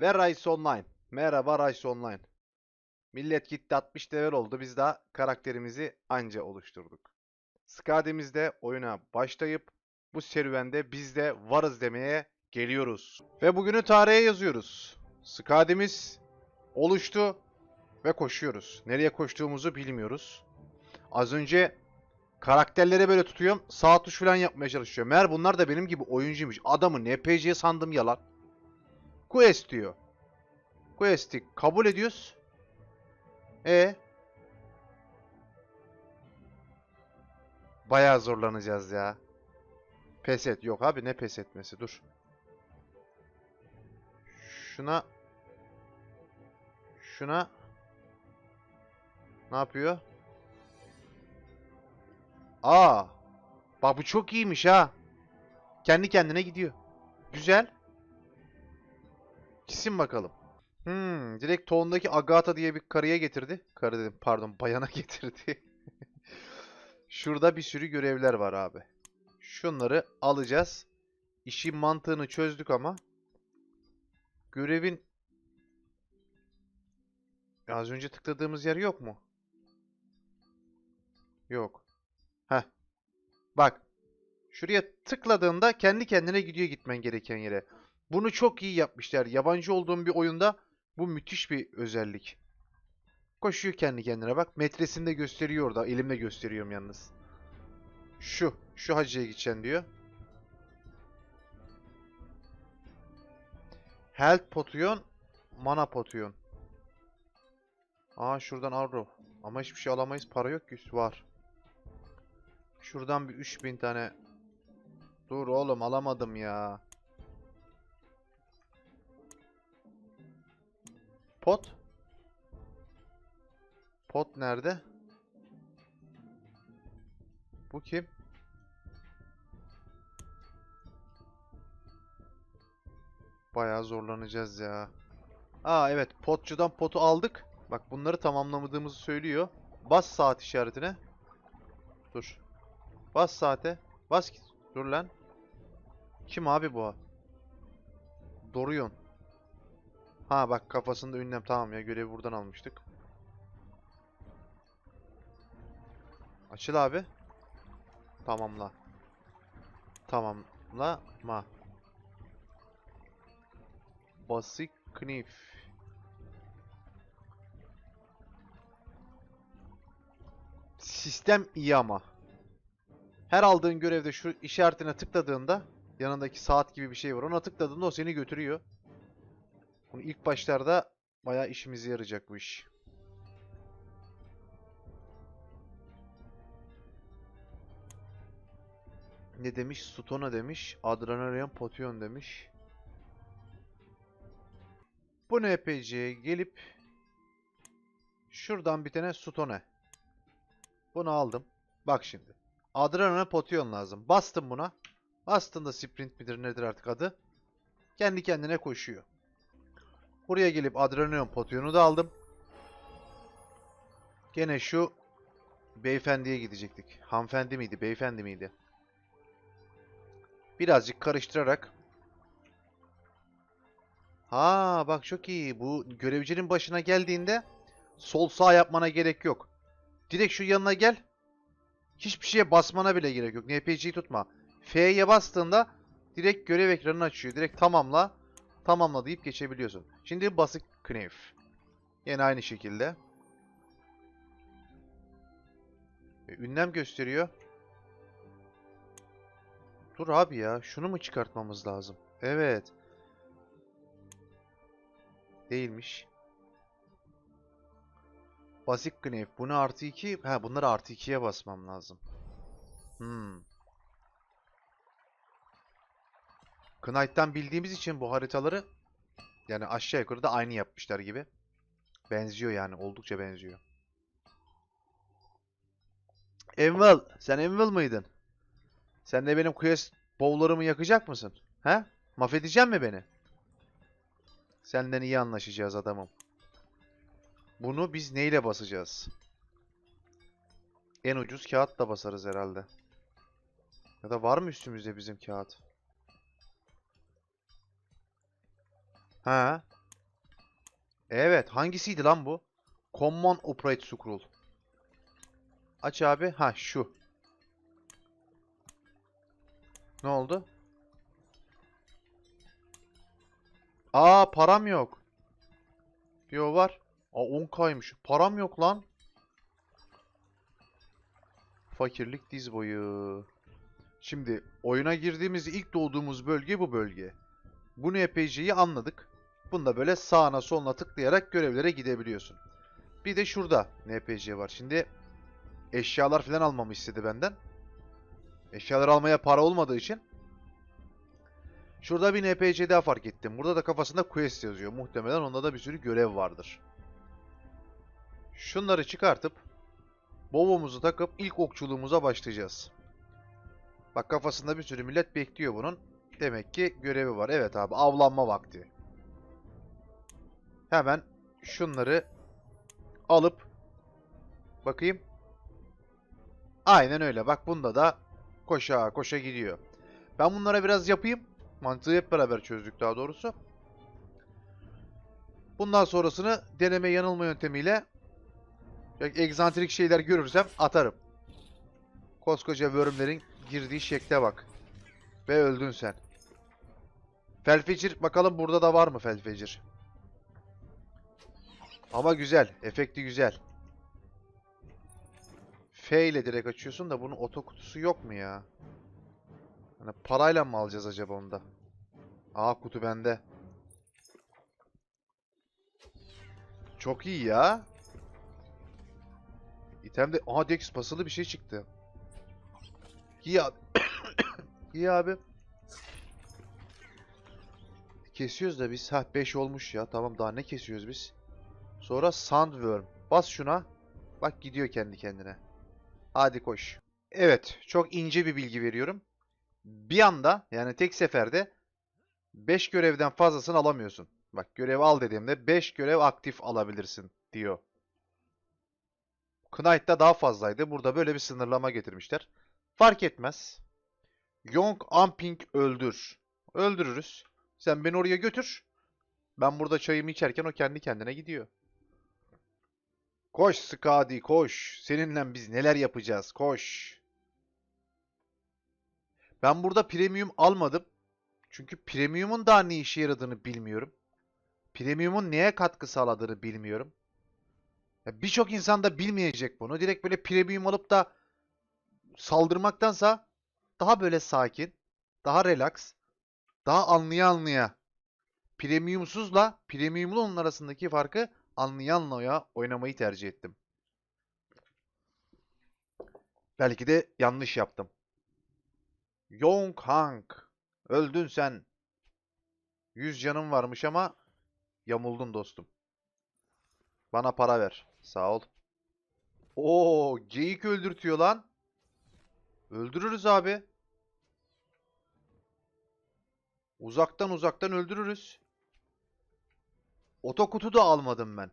Ve Rise Online. Merhaba Rise Online. Millet gitti 60 level oldu. Biz daha karakterimizi anca oluşturduk. Skademizde oyuna başlayıp bu serüvende biz de varız demeye geliyoruz. Ve bugünü tarihe yazıyoruz. Skademiz oluştu ve koşuyoruz. Nereye koştuğumuzu bilmiyoruz. Az önce karakterleri böyle tutuyorum. Sağ tuş falan yapmaya çalışıyorum. Meğer bunlar da benim gibi oyuncuymuş. Adamı NPC sandım yalan. Quest diyor. Quest'i kabul ediyoruz. E Bayağı zorlanacağız ya. Pes et. Yok abi ne pes etmesi? Dur. Şuna Şuna Ne yapıyor? Aa. Bak bu çok iyiymiş ha. Kendi kendine gidiyor. Güzel. Gitsin bakalım. Hmm, direkt Tone'daki Agatha diye bir karıya getirdi. Karı dedim pardon bayana getirdi. Şurada bir sürü görevler var abi. Şunları alacağız. İşin mantığını çözdük ama. Görevin az önce tıkladığımız yer yok mu? Yok. Heh. Bak. Şuraya tıkladığında kendi kendine gidiyor gitmen gereken yere. Bunu çok iyi yapmışlar. Yabancı olduğum bir oyunda bu müthiş bir özellik. Koşuyor kendi kendine bak. Metresini de gösteriyor orada. Elimle gösteriyorum yalnız. Şu. Şu hacıya gideceksin diyor. Health potion. Mana potion. Aa şuradan arrow. Ama hiçbir şey alamayız. Para yok ki. Var. Şuradan bir 3000 tane. Dur oğlum alamadım ya. Pot. Pot nerede? Bu kim? Bayağı zorlanacağız ya. Aa evet potçudan potu aldık. Bak bunları tamamlamadığımızı söylüyor. Bas saat işaretine. Dur. Bas saate. Bas git. Dur lan. Kim abi bu? Doruyon. Ha bak kafasında ünlem. Tamam ya görevi buradan almıştık. Açıl abi. Tamamla. Tamamla ma. Basic knif. Sistem iyi ama. Her aldığın görevde şu işaretine tıkladığında yanındaki saat gibi bir şey var. Ona tıkladığında o seni götürüyor. İlk başlarda bayağı işimize yarayacak bu iş. Ne demiş? Sutona demiş. Adrenalin potion demiş. Bu NPC'ye gelip şuradan bir tane Sutone. Bunu aldım. Bak şimdi. Adrenalin potion lazım. Bastım buna. Bastığında sprint midir nedir artık adı. Kendi kendine koşuyor. Buraya gelip adrenalin potyonu da aldım. Gene şu beyefendiye gidecektik. Hanımefendi miydi, beyefendi miydi? Birazcık karıştırarak. Ha bak çok iyi. Bu görevcinin başına geldiğinde sol sağ yapmana gerek yok. Direkt şu yanına gel. Hiçbir şeye basmana bile gerek yok. NPC'yi tutma. F'ye bastığında direkt görev ekranını açıyor. Direkt tamamla. Tamamla deyip geçebiliyorsun. Şimdi basık knif. Yine aynı şekilde. E, ünlem gösteriyor. Dur abi ya. Şunu mu çıkartmamız lazım? Evet. Değilmiş. Basic Knif. Bunu artı 2. Ha bunları artı 2'ye basmam lazım. Hmm. Knight'tan bildiğimiz için bu haritaları yani aşağı yukarı da aynı yapmışlar gibi. Benziyor yani. Oldukça benziyor. Envel. Sen Envel mıydın? Sen de benim quest bowlarımı yakacak mısın? He? Mahvedecek mi beni? Senden iyi anlaşacağız adamım. Bunu biz neyle basacağız? En ucuz kağıtla basarız herhalde. Ya da var mı üstümüzde bizim kağıt? Ha. Evet, hangisiydi lan bu? Common Operate Scroll. Aç abi. Ha şu. Ne oldu? Aa param yok. Yo var. Aa 10k'ymış. Param yok lan. Fakirlik diz boyu. Şimdi oyuna girdiğimiz ilk doğduğumuz bölge bu bölge. Bu NPC'yi anladık. Bunda böyle sağına soluna tıklayarak görevlere gidebiliyorsun. Bir de şurada NPC var. Şimdi eşyalar falan almamı istedi benden. Eşyalar almaya para olmadığı için Şurada bir NPC daha fark ettim. Burada da kafasında quest yazıyor. Muhtemelen onda da bir sürü görev vardır. Şunları çıkartıp Bobo'muzu takıp ilk okçuluğumuza başlayacağız. Bak kafasında bir sürü millet bekliyor bunun. Demek ki görevi var. Evet abi avlanma vakti. Hemen şunları alıp bakayım. Aynen öyle. Bak bunda da koşa koşa gidiyor. Ben bunlara biraz yapayım. Mantığı hep beraber çözdük daha doğrusu. Bundan sonrasını deneme yanılma yöntemiyle egzantrik şeyler görürsem atarım. Koskoca wormlerin girdiği şekle bak. Ve öldün sen. Felfecir bakalım burada da var mı felfecir? Ama güzel. Efekti güzel. F ile direkt açıyorsun da bunun oto kutusu yok mu ya? Hani parayla mı alacağız acaba onda? Aa kutu bende. Çok iyi ya. İtemde aha Dex basılı bir şey çıktı. İyi abi. İyi abi. Kesiyoruz da biz. Ha 5 olmuş ya. Tamam daha ne kesiyoruz biz? Sonra Sandworm. Bas şuna. Bak gidiyor kendi kendine. Hadi koş. Evet. Çok ince bir bilgi veriyorum. Bir anda yani tek seferde 5 görevden fazlasını alamıyorsun. Bak görev al dediğimde 5 görev aktif alabilirsin diyor. Knight'ta daha fazlaydı. Burada böyle bir sınırlama getirmişler. Fark etmez. Yong Amping öldür. Öldürürüz. Sen beni oraya götür. Ben burada çayımı içerken o kendi kendine gidiyor. Koş Skadi koş. Seninle biz neler yapacağız koş. Ben burada premium almadım. Çünkü premium'un daha ne işe yaradığını bilmiyorum. Premium'un neye katkı sağladığını bilmiyorum. Birçok insan da bilmeyecek bunu. Direkt böyle premium alıp da saldırmaktansa daha böyle sakin, daha relax, daha anlaya anlaya premiumsuzla premiumlu onun arasındaki farkı anlaya anlaya oynamayı tercih ettim. Belki de yanlış yaptım. Yong Hank. Öldün sen. Yüz canım varmış ama yamuldun dostum. Bana para ver. Sağ ol. Oo, geyik öldürtüyor lan. Öldürürüz abi. Uzaktan uzaktan öldürürüz. Otokutu da almadım ben.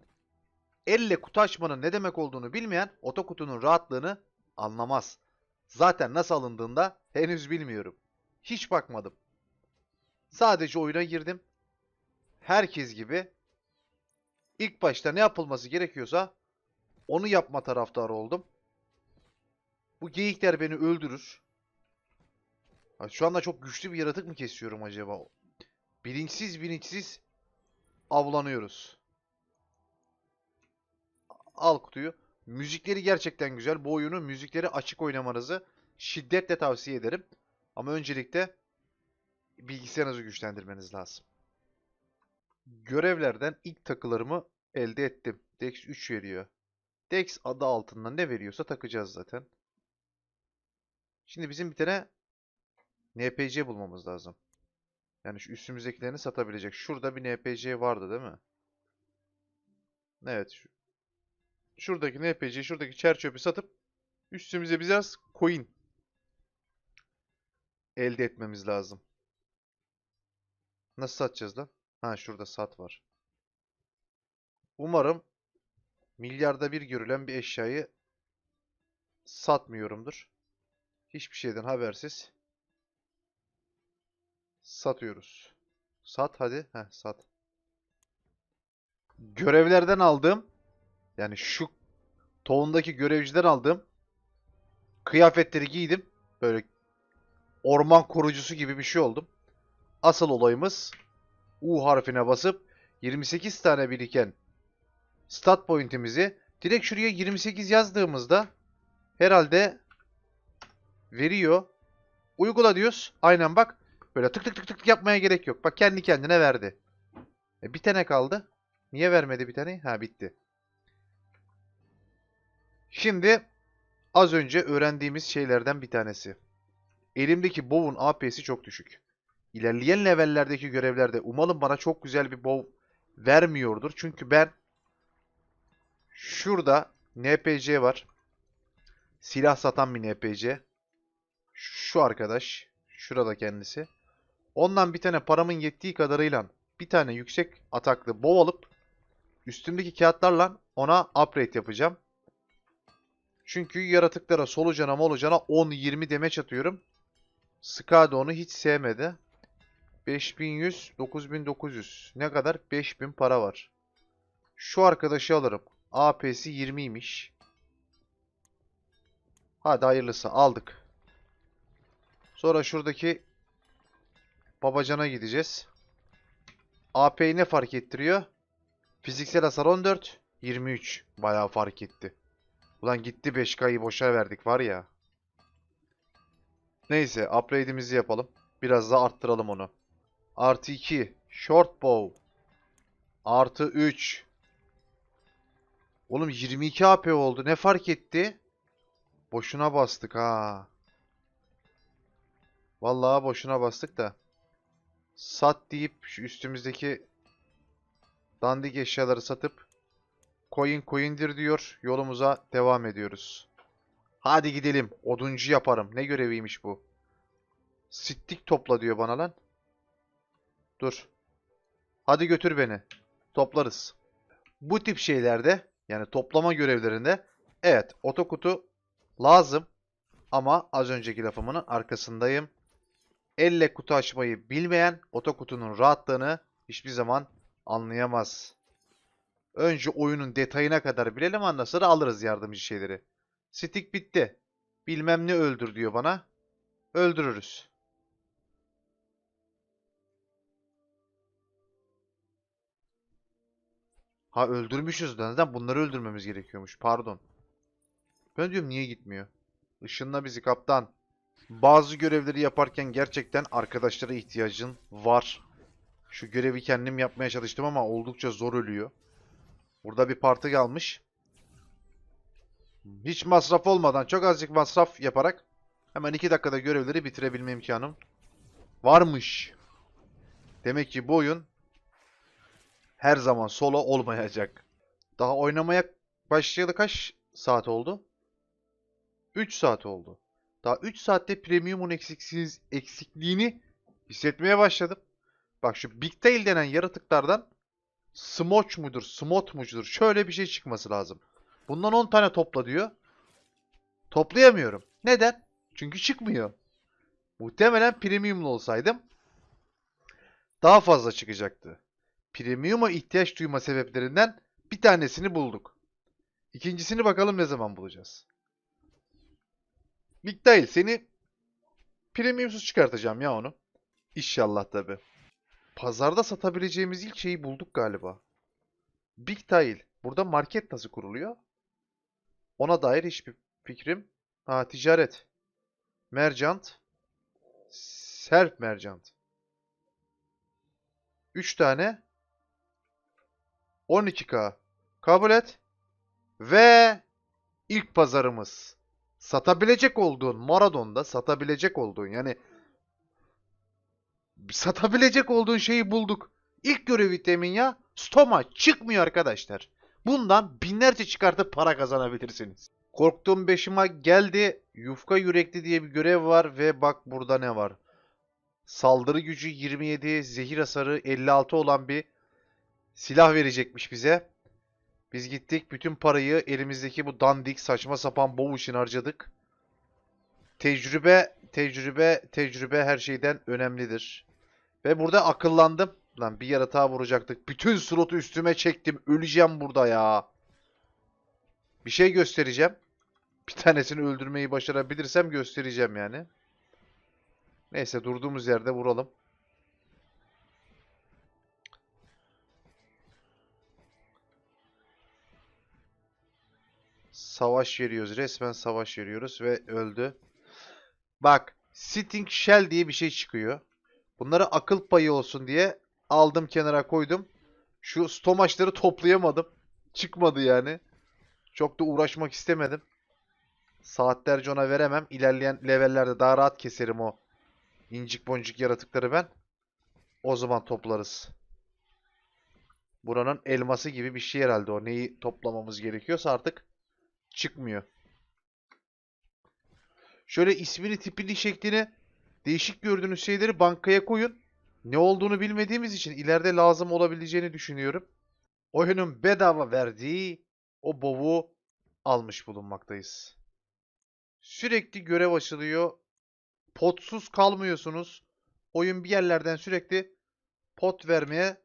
Elle kutu açmanın ne demek olduğunu bilmeyen otokutunun rahatlığını anlamaz. Zaten nasıl alındığında henüz bilmiyorum. Hiç bakmadım. Sadece oyuna girdim. Herkes gibi ilk başta ne yapılması gerekiyorsa onu yapma taraftarı oldum. Bu geyikler beni öldürür. Şu anda çok güçlü bir yaratık mı kesiyorum acaba? Bilinçsiz bilinçsiz avlanıyoruz. Al kutuyu. Müzikleri gerçekten güzel. Bu oyunu müzikleri açık oynamanızı şiddetle tavsiye ederim. Ama öncelikle bilgisayarınızı güçlendirmeniz lazım. Görevlerden ilk takılarımı elde ettim. Dex 3 veriyor. Dex adı altında ne veriyorsa takacağız zaten. Şimdi bizim bir tane NPC bulmamız lazım. Yani şu üstümüzdekilerini satabilecek. Şurada bir NPC vardı değil mi? Evet. Şu, şuradaki NPC, şuradaki çer satıp üstümüze biraz coin elde etmemiz lazım. Nasıl satacağız lan? Ha şurada sat var. Umarım milyarda bir görülen bir eşyayı satmıyorumdur. Hiçbir şeyden habersiz. Satıyoruz. Sat hadi. Heh, sat. görevlerden aldığım yani şu tohumdaki görevciden aldığım kıyafetleri giydim. Böyle orman korucusu gibi bir şey oldum. Asıl olayımız U harfine basıp 28 tane biriken stat point'imizi direkt şuraya 28 yazdığımızda herhalde veriyor. Uygula diyoruz. Aynen bak. Böyle tık tık tık tık yapmaya gerek yok. Bak kendi kendine verdi. E, bir tane kaldı. Niye vermedi bir tane? Ha bitti. Şimdi az önce öğrendiğimiz şeylerden bir tanesi. Elimdeki bow'un AP'si çok düşük. İlerleyen levellerdeki görevlerde umalım bana çok güzel bir bow vermiyordur. Çünkü ben şurada NPC var. Silah satan bir NPC. Şu arkadaş. Şurada kendisi. Ondan bir tane paramın yettiği kadarıyla bir tane yüksek ataklı bow alıp üstümdeki kağıtlarla ona upgrade yapacağım. Çünkü yaratıklara solucana molucana 10-20 demeç atıyorum. Skada onu hiç sevmedi. 5100, 9900. Ne kadar? 5000 para var. Şu arkadaşı alırım. AP'si 20'ymiş. Hadi hayırlısı aldık. Sonra şuradaki babacana gideceğiz. AP'yi ne fark ettiriyor? Fiziksel hasar 14, 23. Bayağı fark etti. Ulan gitti 5K'yı boşa verdik var ya. Neyse upgrade'imizi yapalım. Biraz daha arttıralım onu. Artı 2. Short bow. Artı 3. Oğlum 22 AP oldu. Ne fark etti? Boşuna bastık ha. Vallahi boşuna bastık da. Sat deyip şu üstümüzdeki dandik eşyaları satıp coin coin'dir diyor. Yolumuza devam ediyoruz. Hadi gidelim. Oduncu yaparım. Ne göreviymiş bu? Sittik topla diyor bana lan. Dur. Hadi götür beni. Toplarız. Bu tip şeylerde yani toplama görevlerinde evet otokutu lazım ama az önceki lafımın arkasındayım. Elle kutu açmayı bilmeyen otokutunun rahatlığını hiçbir zaman anlayamaz. Önce oyunun detayına kadar bilelim ondan sonra alırız yardımcı şeyleri. Stick bitti. Bilmem ne öldür diyor bana. Öldürürüz. Ha öldürmüşüz de neden? Bunları öldürmemiz gerekiyormuş. Pardon. Ben diyorum niye gitmiyor? Işınla bizi kaptan. Bazı görevleri yaparken gerçekten arkadaşlara ihtiyacın var. Şu görevi kendim yapmaya çalıştım ama oldukça zor ölüyor. Burada bir parti kalmış. Hiç masraf olmadan çok azıcık masraf yaparak hemen 2 dakikada görevleri bitirebilme imkanım varmış. Demek ki bu oyun her zaman solo olmayacak. Daha oynamaya başlayalı kaç saat oldu? 3 saat oldu. Daha 3 saatte premiumun eksiksiz eksikliğini hissetmeye başladım. Bak şu Big Tail denen yaratıklardan Smoch mudur, Smot mudur? Şöyle bir şey çıkması lazım. Bundan 10 tane topla diyor. Toplayamıyorum. Neden? Çünkü çıkmıyor. Muhtemelen premiumlu olsaydım daha fazla çıkacaktı. Premium'a ihtiyaç duyma sebeplerinden bir tanesini bulduk. İkincisini bakalım ne zaman bulacağız. Big Tail seni premiumsuz çıkartacağım ya onu. İnşallah tabi. Pazarda satabileceğimiz ilk şeyi bulduk galiba. Big Tail. Burada market nasıl kuruluyor? Ona dair hiçbir fikrim. Ha ticaret. Mercant. Self mercant. 3 tane. 12K. Kabul et. Ve ilk pazarımız. Satabilecek olduğun Maradon'da satabilecek olduğun yani satabilecek olduğun şeyi bulduk. İlk görevi temin ya. Stoma çıkmıyor arkadaşlar. Bundan binlerce çıkartıp para kazanabilirsiniz. Korktuğum beşime geldi. Yufka yürekli diye bir görev var ve bak burada ne var. Saldırı gücü 27, zehir hasarı 56 olan bir silah verecekmiş bize. Biz gittik bütün parayı elimizdeki bu dandik saçma sapan bow için harcadık. Tecrübe, tecrübe, tecrübe her şeyden önemlidir. Ve burada akıllandım. Lan bir yaratığa vuracaktık. Bütün slotu üstüme çektim. Öleceğim burada ya. Bir şey göstereceğim. Bir tanesini öldürmeyi başarabilirsem göstereceğim yani. Neyse durduğumuz yerde vuralım. Savaş veriyoruz. Resmen savaş veriyoruz ve öldü. Bak, Sitting Shell diye bir şey çıkıyor. Bunları akıl payı olsun diye aldım kenara koydum. Şu stomaçları toplayamadım. Çıkmadı yani. Çok da uğraşmak istemedim. Saatlerce ona veremem. İlerleyen levellerde daha rahat keserim o incik boncuk yaratıkları ben. O zaman toplarız. Buranın elması gibi bir şey herhalde o. Neyi toplamamız gerekiyorsa artık çıkmıyor. Şöyle ismini, tipini, şeklini değişik gördüğünüz şeyleri bankaya koyun. Ne olduğunu bilmediğimiz için ileride lazım olabileceğini düşünüyorum. Oyunun bedava verdiği o bovu almış bulunmaktayız. Sürekli görev açılıyor. Potsuz kalmıyorsunuz. Oyun bir yerlerden sürekli pot vermeye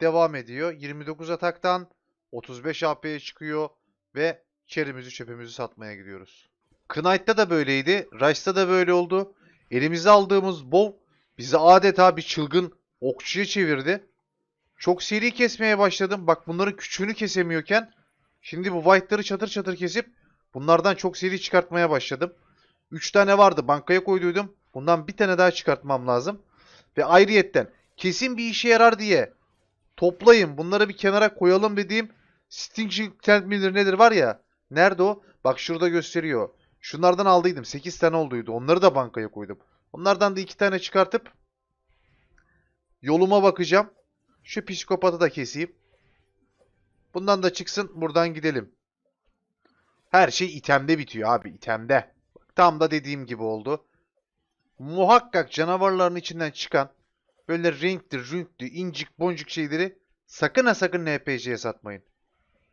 devam ediyor. 29 ataktan 35 AP'ye çıkıyor ve çerimizi çöpümüzü satmaya gidiyoruz. Knight'ta da böyleydi. Rush'ta da böyle oldu. Elimize aldığımız bow bizi adeta bir çılgın okçuya çevirdi. Çok seri kesmeye başladım. Bak bunların küçüğünü kesemiyorken şimdi bu white'ları çatır çatır kesip bunlardan çok seri çıkartmaya başladım. 3 tane vardı bankaya koyduydum. Bundan bir tane daha çıkartmam lazım. Ve ayrıyetten kesin bir işe yarar diye toplayın bunları bir kenara koyalım dediğim Stinging Tent nedir var ya. Nerede o? Bak şurada gösteriyor. Şunlardan aldıydım. 8 tane olduydu. Onları da bankaya koydum. Onlardan da 2 tane çıkartıp yoluma bakacağım. Şu psikopatı da keseyim. Bundan da çıksın. Buradan gidelim. Her şey itemde bitiyor abi. itemde. Tam da dediğim gibi oldu. Muhakkak canavarların içinden çıkan böyle renkli, rünkli, incik, boncuk şeyleri sakın ha sakın NPC'ye satmayın.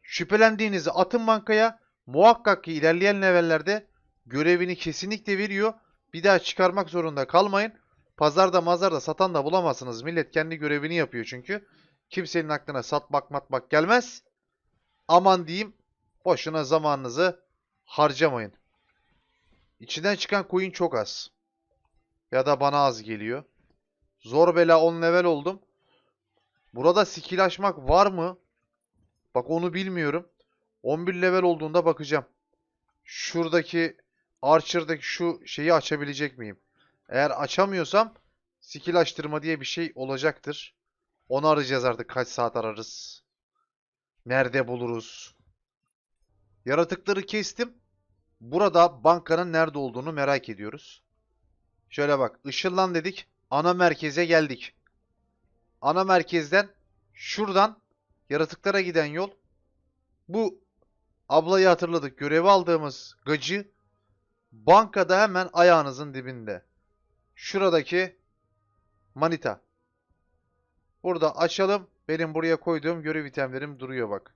Şüphelendiğinizi atın bankaya. Muhakkak ki ilerleyen levellerde görevini kesinlikle veriyor. Bir daha çıkarmak zorunda kalmayın. Pazarda mazarda satan da bulamazsınız. Millet kendi görevini yapıyor çünkü. Kimsenin aklına satmak matmak gelmez. Aman diyeyim boşuna zamanınızı harcamayın. İçinden çıkan coin çok az. Ya da bana az geliyor. Zor bela 10 level oldum. Burada skill açmak var mı? Bak onu bilmiyorum. 11 level olduğunda bakacağım. Şuradaki Archer'daki şu şeyi açabilecek miyim? Eğer açamıyorsam skill açtırma diye bir şey olacaktır. Onu arayacağız artık kaç saat ararız. Nerede buluruz? Yaratıkları kestim. Burada bankanın nerede olduğunu merak ediyoruz. Şöyle bak ışınlan dedik. Ana merkeze geldik. Ana merkezden şuradan yaratıklara giden yol. Bu ablayı hatırladık. Görevi aldığımız gacı bankada hemen ayağınızın dibinde. Şuradaki manita. Burada açalım. Benim buraya koyduğum görev itemlerim duruyor bak.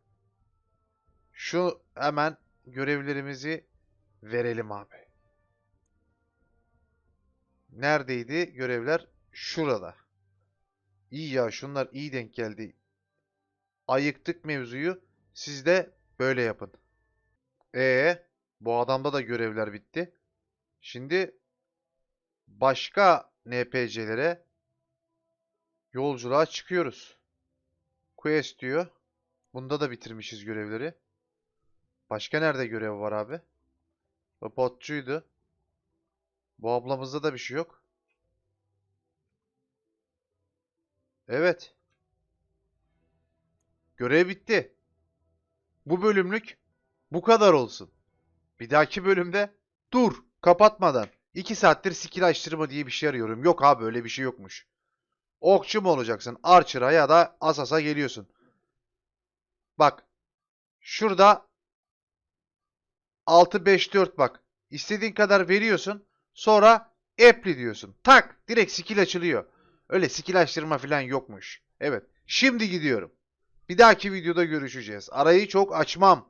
Şu hemen görevlerimizi verelim abi. Neredeydi görevler? Şurada. İyi ya şunlar iyi denk geldi. Ayıktık mevzuyu. Siz de böyle yapın. E bu adamda da görevler bitti. Şimdi başka NPC'lere yolculuğa çıkıyoruz. Quest diyor. Bunda da bitirmişiz görevleri. Başka nerede görev var abi? Potçuydu. Bu ablamızda da bir şey yok. Evet. Görev bitti. Bu bölümlük bu kadar olsun. Bir dahaki bölümde dur kapatmadan 2 saattir skill açtırma diye bir şey arıyorum. Yok abi öyle bir şey yokmuş. Okçu mu olacaksın? Archer'a ya da Asas'a geliyorsun. Bak. Şurada 6-5-4 bak. İstediğin kadar veriyorsun. Sonra apply diyorsun. Tak direkt skill açılıyor. Öyle skill açtırma falan yokmuş. Evet. Şimdi gidiyorum. Bir dahaki videoda görüşeceğiz. Arayı çok açmam.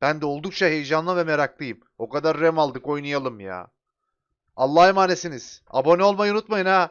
Ben de oldukça heyecanlı ve meraklıyım. O kadar rem aldık oynayalım ya. Allah'a emanetsiniz. Abone olmayı unutmayın ha.